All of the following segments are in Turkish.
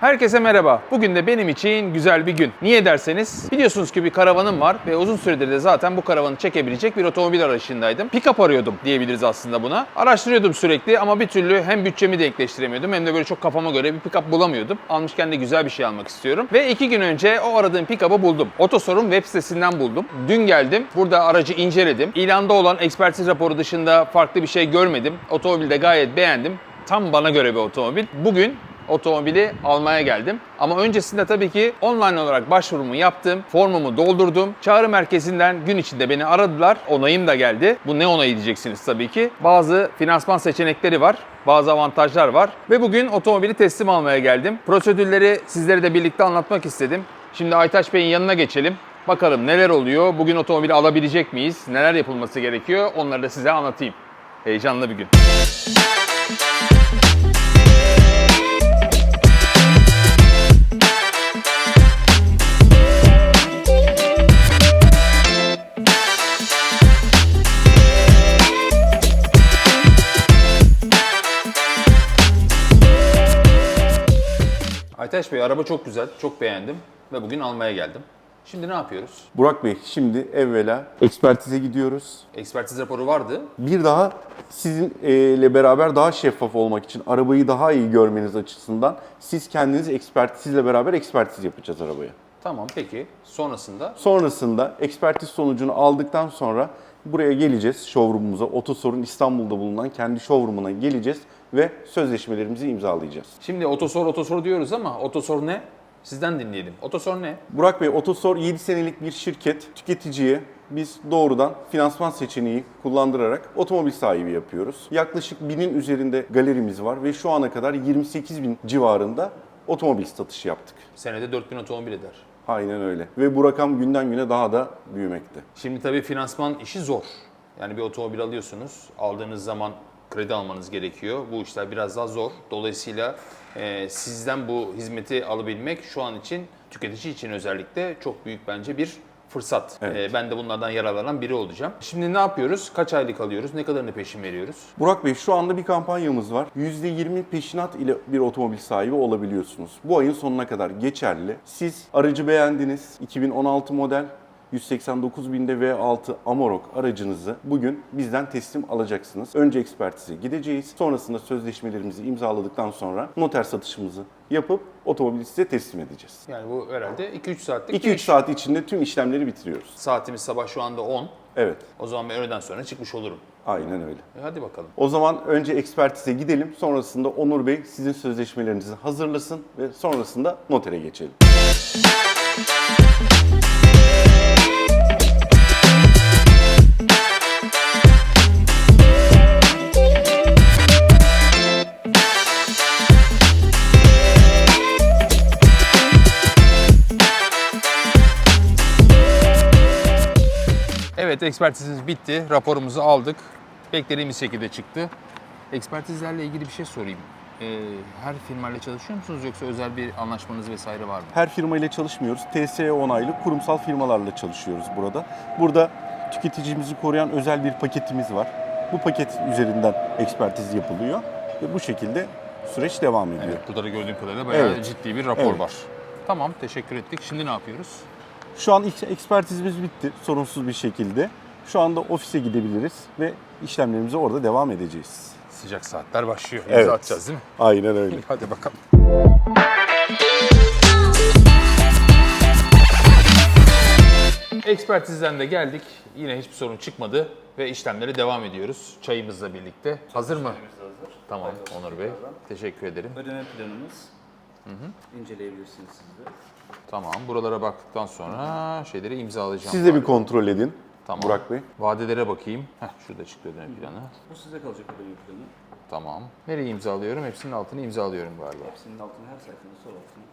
Herkese merhaba. Bugün de benim için güzel bir gün. Niye derseniz biliyorsunuz ki bir karavanım var ve uzun süredir de zaten bu karavanı çekebilecek bir otomobil arayışındaydım. Pick-up arıyordum diyebiliriz aslında buna. Araştırıyordum sürekli ama bir türlü hem bütçemi denkleştiremiyordum hem de böyle çok kafama göre bir pick-up bulamıyordum. Almışken de güzel bir şey almak istiyorum. Ve iki gün önce o aradığım pick-up'ı buldum. Otosor'un web sitesinden buldum. Dün geldim. Burada aracı inceledim. İlanda olan ekspertiz raporu dışında farklı bir şey görmedim. Otomobili de gayet beğendim. Tam bana göre bir otomobil. Bugün otomobili almaya geldim. Ama öncesinde tabii ki online olarak başvurumu yaptım, formumu doldurdum. Çağrı merkezinden gün içinde beni aradılar. Onayım da geldi. Bu ne onayı diyeceksiniz tabii ki. Bazı finansman seçenekleri var. Bazı avantajlar var. Ve bugün otomobili teslim almaya geldim. Prosedürleri sizlere de birlikte anlatmak istedim. Şimdi Aytaç Bey'in yanına geçelim. Bakalım neler oluyor, bugün otomobili alabilecek miyiz, neler yapılması gerekiyor onları da size anlatayım. Heyecanlı bir gün. Aytaç Bey araba çok güzel, çok beğendim ve bugün almaya geldim. Şimdi ne yapıyoruz? Burak Bey şimdi evvela ekspertize gidiyoruz. Ekspertiz raporu vardı. Bir daha sizinle beraber daha şeffaf olmak için arabayı daha iyi görmeniz açısından siz kendiniz ekspertizle beraber ekspertiz yapacağız arabaya. Tamam peki. Sonrasında Sonrasında ekspertiz sonucunu aldıktan sonra buraya geleceğiz showroomumuza. Otosor'un İstanbul'da bulunan kendi showroomuna geleceğiz ve sözleşmelerimizi imzalayacağız. şimdi otosor otosor diyoruz ama otosor ne? Sizden dinleyelim. Otosor ne? Burak Bey, Otosor 7 senelik bir şirket. Tüketiciye biz doğrudan finansman seçeneği kullandırarak otomobil sahibi yapıyoruz. Yaklaşık binin üzerinde galerimiz var ve şu ana kadar 28 bin civarında otomobil satışı yaptık. Senede 4000 otomobil eder. Aynen öyle. Ve bu rakam günden güne daha da büyümekte. Şimdi tabii finansman işi zor. Yani bir otomobil alıyorsunuz. Aldığınız zaman kredi almanız gerekiyor. Bu işler biraz daha zor. Dolayısıyla e, sizden bu hizmeti alabilmek şu an için tüketici için özellikle çok büyük bence bir fırsat. Evet. E, ben de bunlardan yararlanan biri olacağım. Şimdi ne yapıyoruz? Kaç aylık alıyoruz? Ne kadarını peşin veriyoruz? Burak Bey şu anda bir kampanyamız var. %20 peşinat ile bir otomobil sahibi olabiliyorsunuz. Bu ayın sonuna kadar geçerli. Siz aracı beğendiniz. 2016 model 189 binde V6 Amarok aracınızı bugün bizden teslim alacaksınız. Önce ekspertize gideceğiz. Sonrasında sözleşmelerimizi imzaladıktan sonra noter satışımızı yapıp otomobili size teslim edeceğiz. Yani bu herhalde 2-3 saatlik bir 2-3 iş. saat içinde tüm işlemleri bitiriyoruz. Saatimiz sabah şu anda 10. Evet, O zaman ben öğleden sonra çıkmış olurum. aynen öyle. E hadi bakalım. O zaman önce ekspertize gidelim. Sonrasında Onur Bey sizin sözleşmelerinizi hazırlasın ve sonrasında notere geçelim. Evet ekspertizimiz bitti. Raporumuzu aldık. Beklediğimiz şekilde çıktı. Ekspertizlerle ilgili bir şey sorayım. Ee, her firmayla çalışıyor musunuz yoksa özel bir anlaşmanız vesaire var mı? Her firma ile çalışmıyoruz. TSE onaylı kurumsal firmalarla çalışıyoruz burada. Burada tüketicimizi koruyan özel bir paketimiz var. Bu paket üzerinden ekspertiz yapılıyor ve bu şekilde süreç devam ediyor. Evet, burada da gördüğüm kadarıyla bayağı Evet. ciddi bir rapor Evet. var. Tamam, teşekkür ettik. Şimdi ne yapıyoruz? Şu an ekspertizimiz bitti sorunsuz bir şekilde. Şu anda ofise gidebiliriz ve işlemlerimize orada devam edeceğiz. Sıcak saatler başlıyor. Evet. İmza atacağız değil mi? Aynen öyle. Hadi bakalım. Ekspertizden de geldik. Yine hiçbir sorun çıkmadı ve işlemlere devam ediyoruz. Çayımızla birlikte. Hazır mı? Tamam Onur Bey. Teşekkür ederim. Ödeme planımız. İnceleyebilirsiniz siz de. Tamam. Buralara baktıktan sonra şeyleri imzalayacağım. Siz de bir kontrol edin Tamam. Burak Bey. Vadelere bakayım. Heh, şurada çıktı ödeme planı. Bu size kalacak ödeme planı. Tamam. Nereyi imzalıyorum? Hepsinin altını imzalıyorum galiba. Hepsinin altına her sayfanın sol altına.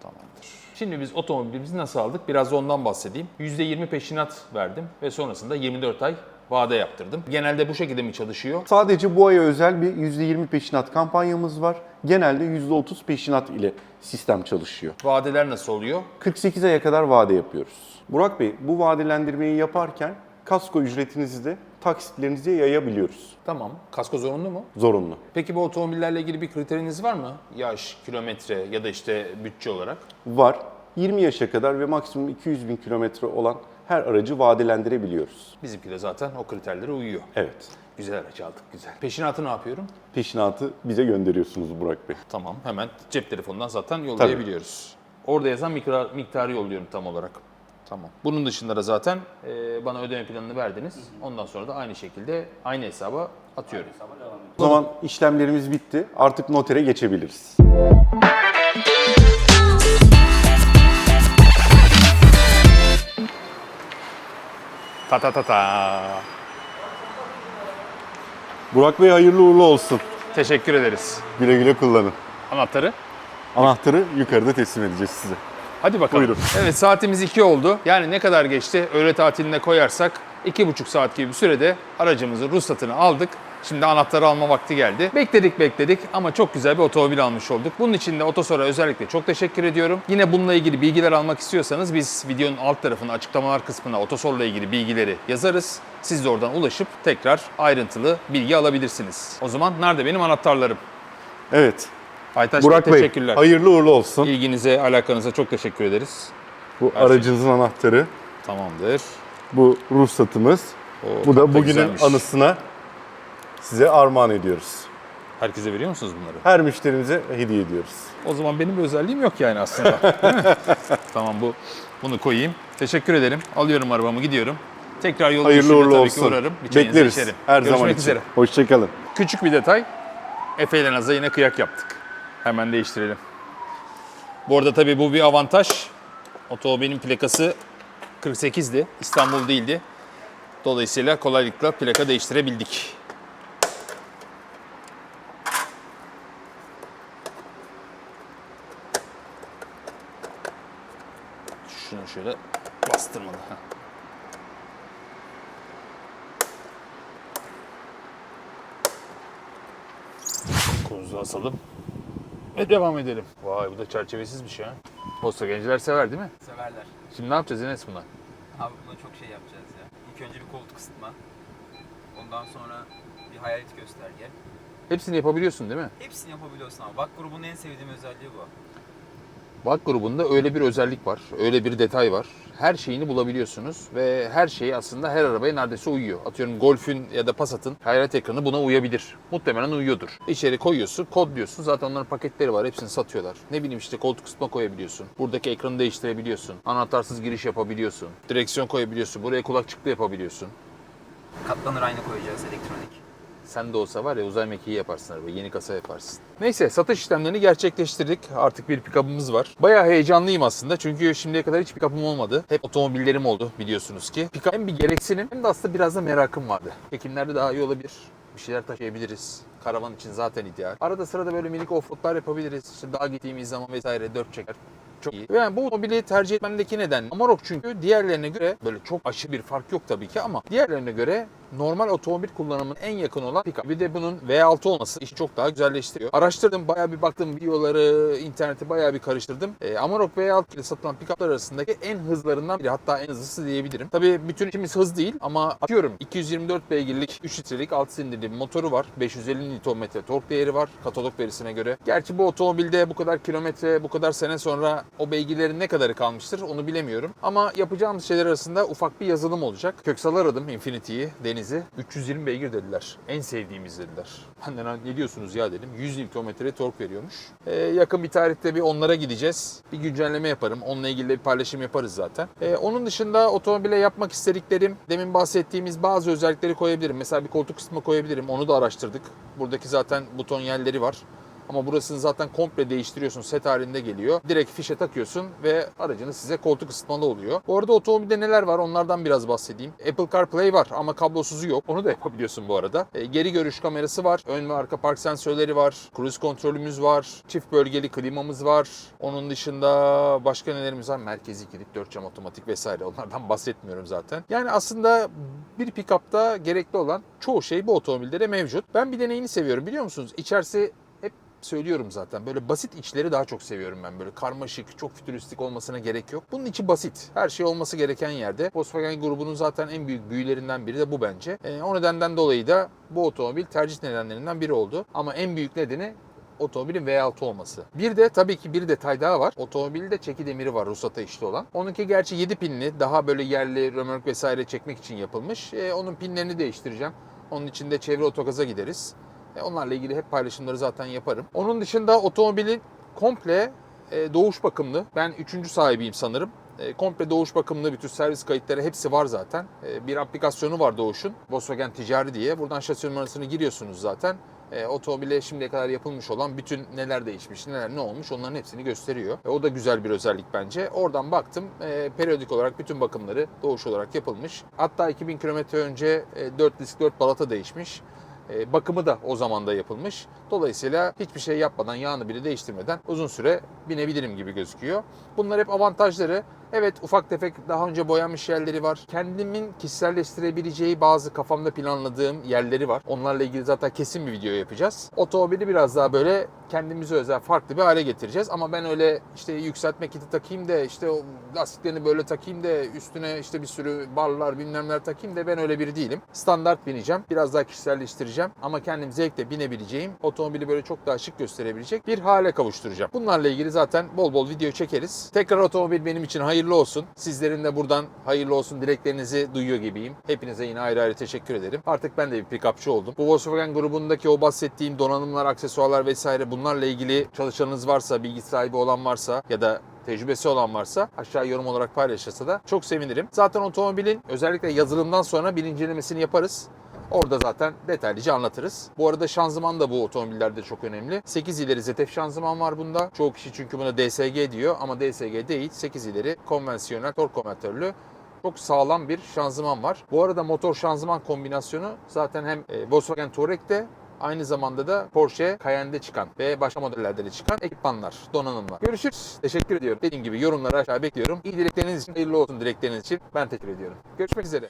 Tamamdır. Şimdi biz otomobilimizi nasıl aldık? Biraz da ondan bahsedeyim. %20 peşinat verdim ve sonrasında 24 ay vade yaptırdım. Genelde bu şekilde mi çalışıyor? Sadece bu aya özel bir %20 peşinat kampanyamız var. Genelde %30 peşinat ile sistem çalışıyor. Vadeler nasıl oluyor? 48 aya kadar vade yapıyoruz. Burak Bey, bu vadelendirmeyi yaparken kasko ücretinizi de taksitlerinize yayabiliyoruz. Tamam. Kasko zorunlu mu? Zorunlu. Peki bu otomobillerle ilgili bir kriteriniz var mı? Yaş, kilometre ya da işte bütçe olarak? Var. 20 yaşa kadar ve maksimum 200 bin kilometre olan her aracı vadelendirebiliyoruz. Bizimki de zaten o kriterlere uyuyor. Evet. Güzel araç aldık, güzel. Peşinatı ne yapıyorum? Peşinatı bize gönderiyorsunuz Burak Bey. Tamam, hemen cep telefonundan zaten yollayabiliyoruz. Orada yazan miktar, miktarı yolluyorum tam olarak. Tamam. Bunun dışında da zaten e, bana ödeme planını verdiniz. Ondan sonra da aynı şekilde aynı hesaba atıyorum. O zaman işlemlerimiz bitti. Artık notere geçebiliriz. Ta ta ta ta. Burak Bey hayırlı uğurlu olsun. Teşekkür ederiz. Güle güle kullanın. Anahtarı? Anahtarı yukarıda teslim edeceğiz size. Hadi bakalım. Buyurun. Evet saatimiz 2 oldu. Yani ne kadar geçti? Öğle tatiline koyarsak 2,5 saat gibi bir sürede aracımızın ruhsatını aldık. Şimdi anahtarı alma vakti geldi. Bekledik bekledik ama çok güzel bir otomobil almış olduk. Bunun için de Otosor'a özellikle çok teşekkür ediyorum. Yine bununla ilgili bilgiler almak istiyorsanız biz videonun alt tarafına açıklamalar kısmına Otosor'la ilgili bilgileri yazarız. Siz de oradan ulaşıp tekrar ayrıntılı bilgi alabilirsiniz. O zaman nerede benim anahtarlarım? Evet. Aytaç Bey Burak Bey teşekkürler. hayırlı uğurlu olsun. İlginize, alakanıza çok teşekkür ederiz. Bu Her şey. aracınızın anahtarı. Tamamdır. Bu ruhsatımız. Oo, Bu da bugünün güzelmiş. anısına size armağan ediyoruz. Herkese veriyor musunuz bunları? Her müşterimize hediye ediyoruz. O zaman benim bir özelliğim yok yani aslında. Tamam bu bunu koyayım. Teşekkür ederim. Alıyorum arabamı gidiyorum. Tekrar yol Hayırlı uğurlu tabii olsun. ki uğrarım. Bir çayınızı Bekleriz içerim. her Görüşmek zaman için. üzere. Hoşçakalın. Küçük bir detay. Efe ile Naz'a yine kıyak yaptık. Hemen değiştirelim. Bu arada tabii bu bir avantaj. Otomobilin plakası 48'di. İstanbul değildi. Dolayısıyla kolaylıkla plaka değiştirebildik. Şöyle bastırmalı. Heh. Asalım. Ve devam edelim. Vay bu da çerçevesizmiş ya. Posta gençler sever değil mi? Severler. Şimdi ne yapacağız Enes buna? Abi buna çok şey yapacağız ya. İlk önce bir koltuk ısıtma. Ondan sonra bir hayalet gösterge. Hepsini yapabiliyorsun değil mi? Hepsini yapabiliyorsun abi. Bak grubunun en sevdiğim özelliği bu. Bak grubunda öyle bir özellik var, öyle bir detay var. Her şeyini bulabiliyorsunuz ve her şey aslında her arabaya neredeyse uyuyor. Atıyorum Golf'ün ya da Passat'ın hayret ekranı buna uyabilir. Muhtemelen uyuyordur. İçeri koyuyorsun, kodluyorsun. Zaten onların paketleri var, hepsini satıyorlar. Ne bileyim işte koltuk ısıtma koyabiliyorsun. Buradaki ekranı değiştirebiliyorsun. Anahtarsız giriş yapabiliyorsun. Direksiyon koyabiliyorsun. Buraya kulakçıklı yapabiliyorsun. Katlanır ayna koyacağız elektronik. Sen de olsa var ya uzay mekiği yaparsın araba, yeni kasa yaparsın. Neyse satış işlemlerini gerçekleştirdik. Artık bir pick-up'ımız var. Bayağı heyecanlıyım aslında çünkü şimdiye kadar hiç pick-up'ım olmadı. Hep otomobillerim oldu biliyorsunuz ki. Pick-up hem bir gereksinim hem de aslında biraz da merakım vardı. Çekimlerde daha iyi olabilir. Bir şeyler taşıyabiliriz. Karavan için zaten ideal. Arada sırada böyle minik offroadlar yapabiliriz. İşte dağa gittiğimiz zaman vesaire dört çeker. Çok iyi. Yani bu otomobili tercih etmemdeki neden Amarok çünkü diğerlerine göre böyle çok aşırı bir fark yok tabii ki ama diğerlerine göre normal otomobil kullanımının en yakın olan pick-up. Bir de bunun V6 olması işi çok daha güzelleştiriyor. Araştırdım, bayağı bir baktım videoları, interneti bayağı bir karıştırdım. E, Amarok V6 ile satılan pick-uplar arasındaki en hızlarından biri hatta en hızlısı diyebilirim. Tabii bütün işimiz hız değil ama atıyorum 224 beygirlik 3 litrelik 6 silindirli bir motoru var. 550 Nm tork değeri var katalog verisine göre. Gerçi bu otomobilde bu kadar kilometre, bu kadar sene sonra o beygirlerin ne kadarı kalmıştır onu bilemiyorum. Ama yapacağımız şeyler arasında ufak bir yazılım olacak. Köksal aradım Infinity'yi, Deniz'i. 320 beygir dediler. En sevdiğimiz dediler. Ben de "Lan ne diyorsunuz ya dedim. 100 Nm tork veriyormuş. Ee, yakın bir tarihte bir onlara gideceğiz. Bir güncelleme yaparım. Onunla ilgili bir paylaşım yaparız zaten. Ee, onun dışında otomobile yapmak istediklerim, demin bahsettiğimiz bazı özellikleri koyabilirim. Mesela bir koltuk ısıtma koyabilirim. Onu da araştırdık. Buradaki zaten buton yerleri var. Ama burasını zaten komple değiştiriyorsun. Set halinde geliyor. Direkt fişe takıyorsun ve aracınız size koltuk ısıtmalı oluyor. Bu arada otomobilde neler var onlardan biraz bahsedeyim. Apple CarPlay var ama kablosuzu yok. Onu da yapabiliyorsun bu arada. E, geri görüş kamerası var. Ön ve arka park sensörleri var. Cruise kontrolümüz var. Çift bölgeli klimamız var. Onun dışında başka nelerimiz var? Merkezi kilit, dört cam otomatik vesaire. Onlardan bahsetmiyorum zaten. Yani aslında bir pick-up'ta gerekli olan çoğu şey bu otomobillere mevcut. Ben bir deneyini seviyorum biliyor musunuz? İçerisi söylüyorum zaten. Böyle basit içleri daha çok seviyorum ben. Böyle karmaşık, çok fütüristik olmasına gerek yok. Bunun içi basit. Her şey olması gereken yerde. Volkswagen grubunun zaten en büyük büyülerinden biri de bu bence. E, o nedenden dolayı da bu otomobil tercih nedenlerinden biri oldu. Ama en büyük nedeni otomobilin V6 olması. Bir de tabii ki bir detay daha var. Otomobilde çeki demiri var ruhsata işli olan. Onunki gerçi 7 pinli daha böyle yerli römork vesaire çekmek için yapılmış. E, onun pinlerini değiştireceğim. Onun için de çevre otogaza gideriz. E, onlarla ilgili hep paylaşımları zaten yaparım. Onun dışında otomobilin komple e, doğuş bakımlı. Ben üçüncü sahibiyim sanırım. E, komple doğuş bakımlı bütün servis kayıtları hepsi var zaten. E, bir aplikasyonu var doğuşun. Volkswagen Ticari diye. Buradan şasi numarasını giriyorsunuz zaten. E, otomobile şimdiye kadar yapılmış olan bütün neler değişmiş, neler ne olmuş onların hepsini gösteriyor. E, o da güzel bir özellik bence. Oradan baktım e, periyodik olarak bütün bakımları doğuş olarak yapılmış. Hatta 2000 kilometre önce e, 4 disk 4 balata değişmiş. E, bakımı da o zaman da yapılmış. Dolayısıyla hiçbir şey yapmadan, yağını bile değiştirmeden uzun süre binebilirim gibi gözüküyor. Bunlar hep avantajları. Evet ufak tefek daha önce boyanmış yerleri var. Kendimin kişiselleştirebileceği bazı kafamda planladığım yerleri var. Onlarla ilgili zaten kesin bir video yapacağız. Otomobili biraz daha böyle kendimize özel farklı bir hale getireceğiz. Ama ben öyle işte yükseltme kiti takayım da işte lastiklerini böyle takayım da üstüne işte bir sürü barlar bilmemler takayım da ben öyle biri değilim. Standart bineceğim. Biraz daha kişiselleştireceğim. Ama kendim zevkle binebileceğim, otomobili böyle çok daha şık gösterebilecek bir hale kavuşturacağım. Bunlarla ilgili zaten bol bol video çekeriz. Tekrar otomobil benim için hayırlı olsun. Sizlerin de buradan hayırlı olsun dileklerinizi duyuyor gibiyim. Hepinize yine ayrı ayrı teşekkür ederim. Artık ben de bir pick-upçı oldum. Bu Volkswagen grubundaki o bahsettiğim donanımlar, aksesuarlar vesaire bunlarla ilgili çalışanınız varsa, bilgi sahibi olan varsa ya da tecrübesi olan varsa aşağı yorum olarak paylaşırsa da çok sevinirim. Zaten otomobilin özellikle yazılımdan sonra bir incelemesini yaparız. Orada zaten detaylıca anlatırız. Bu arada şanzıman da bu otomobillerde çok önemli. 8 ileri ZF şanzıman var bunda. Çoğu kişi çünkü buna DSG diyor ama DSG değil. 8 ileri konvansiyonel tork konvertörlü çok sağlam bir şanzıman var. Bu arada motor şanzıman kombinasyonu zaten hem e, Volkswagen Touareg'de aynı zamanda da Porsche Cayenne'de çıkan ve başka modellerde de çıkan ekipmanlar, donanımlar. Görüşürüz. Teşekkür ediyorum. Dediğim gibi yorumları aşağı bekliyorum. İyi dilekleriniz için, hayırlı olsun dilekleriniz için ben teşekkür ediyorum. Görüşmek üzere.